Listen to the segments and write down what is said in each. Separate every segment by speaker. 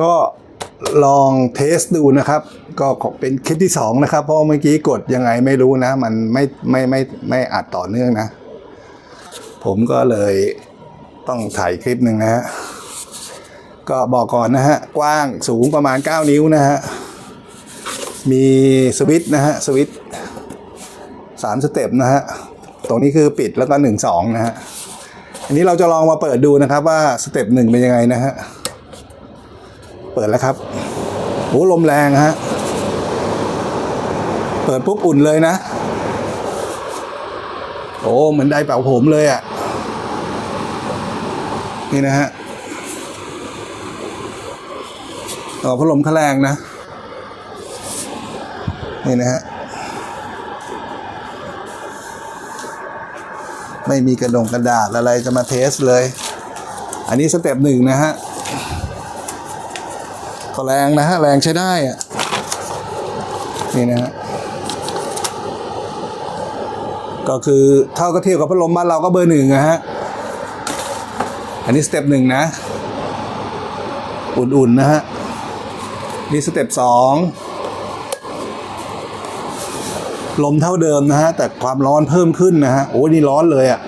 Speaker 1: ก็ลองเทสดูนะครับ ก็เป็นคลิปที่สองนะครับ เพราะเมื่อกี้กดยังไงไม่รู้นะ มันไม่ไม่ไม่ไม่อัดต่อเนื่องนะ ผมก็เลยต้องถ่ายคลิปหนึ่งนะฮะ ก็บอกก่อนนะฮะ กว้างสูงประมาณ 9 นิ้วนะฮะ มีสวิตช์นะฮะ สวิตช์สามสเต็ปนะฮะ ตรงนี้คือปิดแล้วก็หนึ่งสองนะฮะ อันนี้เราจะลองมาเปิดดูนะครับว่าสเต็ปหนึ่งเป็นยังไงนะฮะ เปิดแล้วครับโหลมแรงฮะ เปิดปุ๊บอุ่นเลยนะ โอ้เหมือนไดร์เป่าผมเลยอะ่ะ นี่นะฮะต่อพัดลมขแรงนะ นี่นะฮะ ไม่มีกระดงกระดาษอะไรจะมาเทสเลย อันนี้สเต็ปหนึ่งนะฮะ ก็แรงนะฮะ แรงใช้ได้อะนี่นะฮะก็คือเท่าก็เทียบกับพัดลมบ้านเราก็เบอร์หนึ่งนะฮะ อันนี้สเต็ปหนึ่งนะ อุ่นๆนะฮะ นี่สเต็ปสองลมเท่าเดิมนะฮะ แต่ความร้อนเพิ่มขึ้นนะฮะ โอ้นี่ร้อนเลยอะ่ะ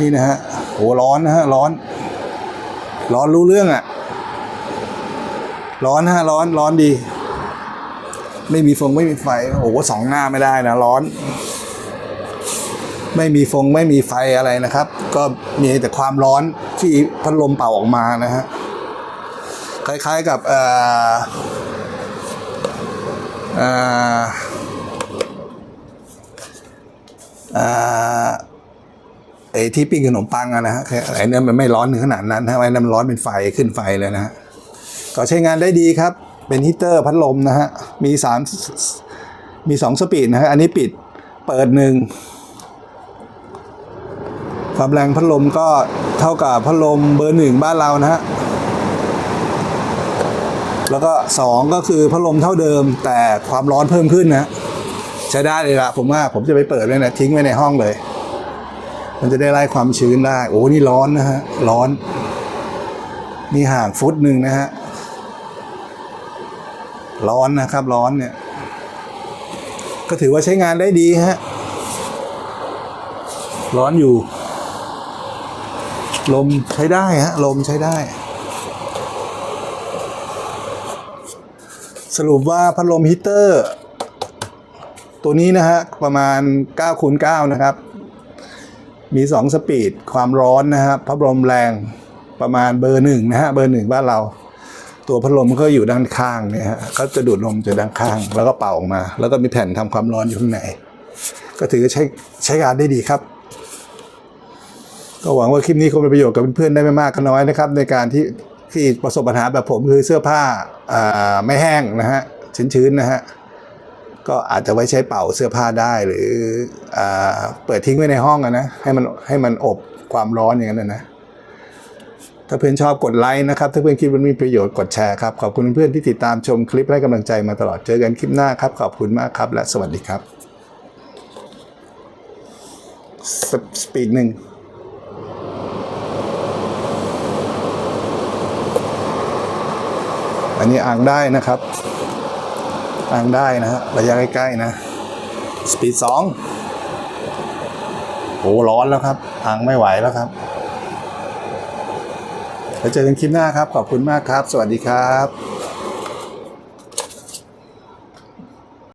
Speaker 1: นี่นะฮะโอ้ร้อนนะฮะ ร้อน ร้อนรู้เรื่องอะ่ะ ร้อนฮะร้อนร้อนดี ไม่มีฟงไม่มีไฟ โอ้โหสองหน้าไม่ได้นะร้อน ไม่มีฟงไม่มีไฟอะไรนะครับ ก็มีแต่ความร้อนที่พัดลมเป่าออกมานะฮะคล้ายๆกับเอ่อเอ่อเอ่อ ไอ้ที่ปิ้งขนมปังอะนะฮะไอ้เนี่ยมันไม่ร้อนถึงขนาดนั้นฮะไอ้นั่นมันร้อนเป็นไฟขึ้นไฟเลยนะฮะก็ใช้งานได้ดีครับ เป็นฮีตเตอร์พัดลมนะฮะ มีสามมีสองสปีดนะฮะ อันนี้ปิดเปิดหนึ่งความแรงพัดลมก็เท่ากับพัดลมเบอร์หนึ่งบ้านเรานะฮะ แล้วก็สองก็คือพัดลมเท่าเดิมแต่ความร้อนเพิ่มขึ้นนะ ใช้ได้เลยละผมว่าผมจะไปเปิดเลยนะทิ้งไว้ในห้องเลย มันจะได้ไล่ความชื้นได้ โอ้นี่ร้อนนะฮะ ร้อน นี่ห่างฟุตหนึ่งนะฮะ ร้อนนะครับ ร้อนเนี่ย ก็ถือว่าใช้งานได้ดีฮะ ร้อนอยู่ ลมใช้ได้ฮะ ลมใช้ได้ สรุปว่าพัดลมฮีตเตอร์ ตัวนี้นะฮะ ประมาณ9คูณ9นะครับ มี 2 สปีด ความร้อนนะครับพัดลมแรงประมาณเบอร์หนึ่งนะฮะเบอร์หนึ่งบ้านเรา ตัวพัดลมก็อยู่ด้านข้างเนี่ยฮะเขาจะดูดลมจากด้านข้าง แล้วก็เป่าออกมา แล้วก็มีแผ่นทำความร้อนอยู่ข้างในก็ถือใช้ใช้งานได้ดีครับ ก็หวังว่าคลิปนี้คงเป็นประโยชน์กับเพื่อนๆได้ไม่มากก็น้อยนะครับ ในการที่ที่ประสบปัญหาแบบผมคือเสื้อผ้าอ่าไม่แห้งนะฮะชื้นๆนะฮะ ก็อาจจะไว้ใช้เป่าเสื้อผ้าได้หรืออเปิดทิ้งไว้ในห้องอะนะให้มันให้มันอบความร้อนอย่างนั้นนะถ้าเพื่อนชอบกดไลค์นะครับ ถ้าเพื่อนคิดว่ามีประโยชน์กดแชร์ครับ ขอบคุณเพื่อนที่ติดตามชมคลิปให้กำลังใจมาตลอดเจอกันคลิปหน้าครับ ขอบคุณมากครับ และสวัสดีครับสสปีดหนึ่งอันนี้อ่างได้นะครับ ตั้งได้นะฮะระยะใกล้ๆนะ สปีดสองโอ้ร้อนแล้วครับทางไม่ไหวแล้วครับแล้วเจอกันคลิปหน้าครับ ขอบคุณมากครับ สวัสดีครับ